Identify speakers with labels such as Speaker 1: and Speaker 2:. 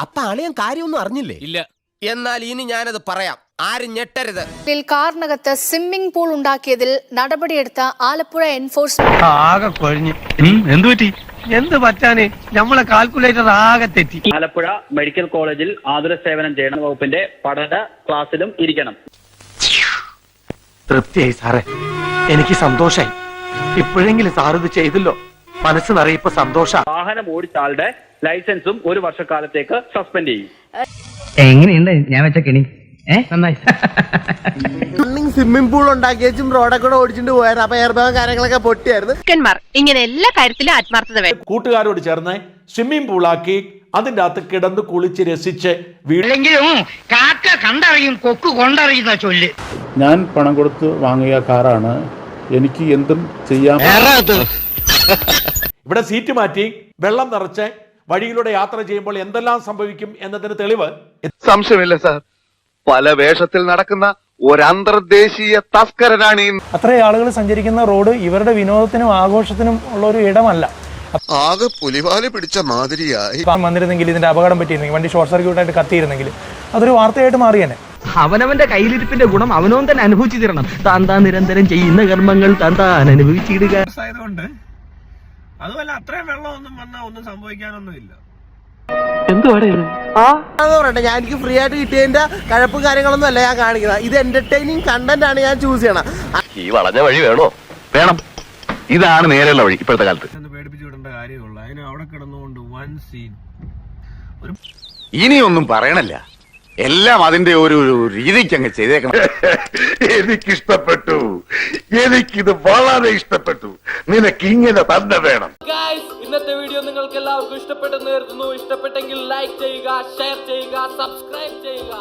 Speaker 1: അപ്പൊ അളിയൻ കാര്യമൊന്നും അറിഞ്ഞില്ലേ?
Speaker 2: ഇല്ല.
Speaker 1: എന്നാൽ ഇനി ഞാനത് പറയാം. ആരും ഞെട്ടരുത്.
Speaker 3: കാറിനകത്ത് സ്വിമ്മിംഗ് പൂൾ ഉണ്ടാക്കിയതിൽ നടപടിയെടുത്ത ആലപ്പുഴ എൻഫോഴ്സ്മെന്റ്
Speaker 4: ആകെ കൊഴിഞ്ഞു. എന്ത് പറ്റി? എന്ത് പറ്റാന്? നമ്മളെ കാൽക്കുലേറ്റർ ആകെ തെറ്റി.
Speaker 5: ആലപ്പുഴ മെഡിക്കൽ കോളേജിൽ ആതുര സേവനം ചെയ്യണ വകുപ്പിന്റെ പഠന ക്ലാസ്സിലും ഇരിക്കണം.
Speaker 4: തൃപ്തിയായി സാറേ. എനിക്ക് സന്തോഷായി. ഇപ്പോഴെങ്കിലും സാർ ഇത് ചെയ്തല്ലോ. മനസ്സ് നിറയിപ്പോ ഇപ്പൊ സന്തോഷ.
Speaker 5: വാഹനം ഓടിച്ച ആളുടെ ലൈസൻസും ഒരു വർഷക്കാലത്തേക്ക് സസ്പെൻഡ് ചെയ്യും.
Speaker 6: എങ്ങനെയുണ്ട്? ഞാൻ വെച്ച കെണി ഏ? നന്നായി.
Speaker 7: സ്വിമ്മിംഗ് പൂൾ ഉണ്ടാക്കി വെച്ചും റോഡൊക്കെ കൂടെ ഓടിച്ചിട്ട് പോയായിരുന്നു. അപ്പൊ എയർ ബാഗ് കാര്യങ്ങളൊക്കെ പൊട്ടിയായിരുന്നു.
Speaker 8: ഭക്തന്മാർ ഇങ്ങനെ എല്ലാ കാര്യത്തിലും ആത്മാർത്ഥത വേണം.
Speaker 9: കൂട്ടുകാരോട് ചേർന്ന് സ്വിമ്മിംഗ് പൂളാക്കി അതിന്റെ അകത്ത് കിടന്ന് കുളിച്ച് രസിച്ച് വീട്
Speaker 6: അല്ലെങ്കിലും കാക്ക കണ്ടറിയും കൊക്ക് കൊണ്ടറിയുന്ന ചൊല്ല്.
Speaker 10: ഞാൻ പണം കൊടുത്ത് വാങ്ങിയ കാറാണ്. എനിക്ക് എന്തും ചെയ്യാം.
Speaker 9: ഇവിടെ സീറ്റ് മാറ്റി വെള്ളം നിറച്ച് വഴിയിലൂടെ യാത്ര ചെയ്യുമ്പോൾ എന്തെല്ലാം സംഭവിക്കും എന്നതിന് തെളിവ്
Speaker 11: സംശയമില്ല സർ. പല വേഷത്തിൽ നടക്കുന്ന ഒരു അന്തർദേശീയ തസ്കരനാണ് ഈ
Speaker 4: അത്രയും ആളുകൾ സഞ്ചരിക്കുന്ന റോഡ് ഇവരുടെ വിനോദത്തിനും ആഘോഷത്തിനും ഉള്ള ഒരു ഇടമല്ല.
Speaker 11: ആകെ പുലിവാൽ പിടിച്ച മാതിരിയായി.
Speaker 4: ഇപ്പം വന്നിരുന്നെങ്കിൽ ഇതിന്റെ അപകടം പറ്റിയിരുന്നെങ്കിൽ വണ്ടി ഷോർട്ട് സർക്യൂട്ട് ആയിട്ട് കത്തിയിരുന്നെങ്കിൽ അതൊരു വാർത്തയായിട്ട് മാറി തന്നെ.
Speaker 6: അവനവന്റെ കയ്യിലിരിപ്പിന്റെ ഗുണം അവനവൻ തന്നെ അനുഭവിച്ചു തീരണം. താൻ താൻ നിരന്തരം ചെയ്യുന്ന കർമ്മങ്ങൾ താൻ താൻ അനുഭവിച്ചിടുക.
Speaker 4: ആയതുകൊണ്ട് അതുമല്ല അത്രയും വെള്ളമൊന്നും വന്നാ ഒന്നും സംഭവിക്കാനൊന്നുമില്ല.
Speaker 7: ഇല്ല പറയട്ടെ ഞാൻ എനിക്ക് ഫ്രീ ആയിട്ട് കിട്ടിയതിന്റെ കഴപ്പും കാര്യങ്ങളൊന്നും അല്ല ഞാൻ കാണിക്കുന്നത്. ഇത് എന്റർടൈനിങ് കണ്ടന്റ് ആണ് ഞാൻ ചൂസ് ചെയ്യണം
Speaker 11: ഈ വളഞ്ഞ വഴി വേണോ? വേണം. ഇതാണ് നേരെയുള്ള വഴി ഇപ്പോഴത്തെ കാലത്ത്.
Speaker 4: പേടിപ്പിച്ചു വിടേണ്ട കാര്യമുള്ളൂ. അതിന് അവിടെ കിടന്നുകൊണ്ട് വൺ സീൻ
Speaker 11: ഇനിയൊന്നും പറയണല്ല. എല്ലാം അതിന്റെ ഒരു ഒരു രീതിക്ക് അങ്ങ് ചെയ്തേക്കണം. എനിക്കിഷ്ടപ്പെട്ടു. എനിക്കിത് വളരെ ഇഷ്ടപ്പെട്ടു. നിനക്ക് ഇങ്ങനെ തന്നെ വേണം.
Speaker 2: ഇന്നത്തെ വീഡിയോ നിങ്ങൾക്ക് എല്ലാവർക്കും ഇഷ്ടപ്പെട്ടെന്ന് കരുതുന്നു. ഇഷ്ടപ്പെട്ടെങ്കിൽ ലൈക്ക് ചെയ്യുക ഷെയർ ചെയ്യുക സബ്സ്ക്രൈബ് ചെയ്യുക.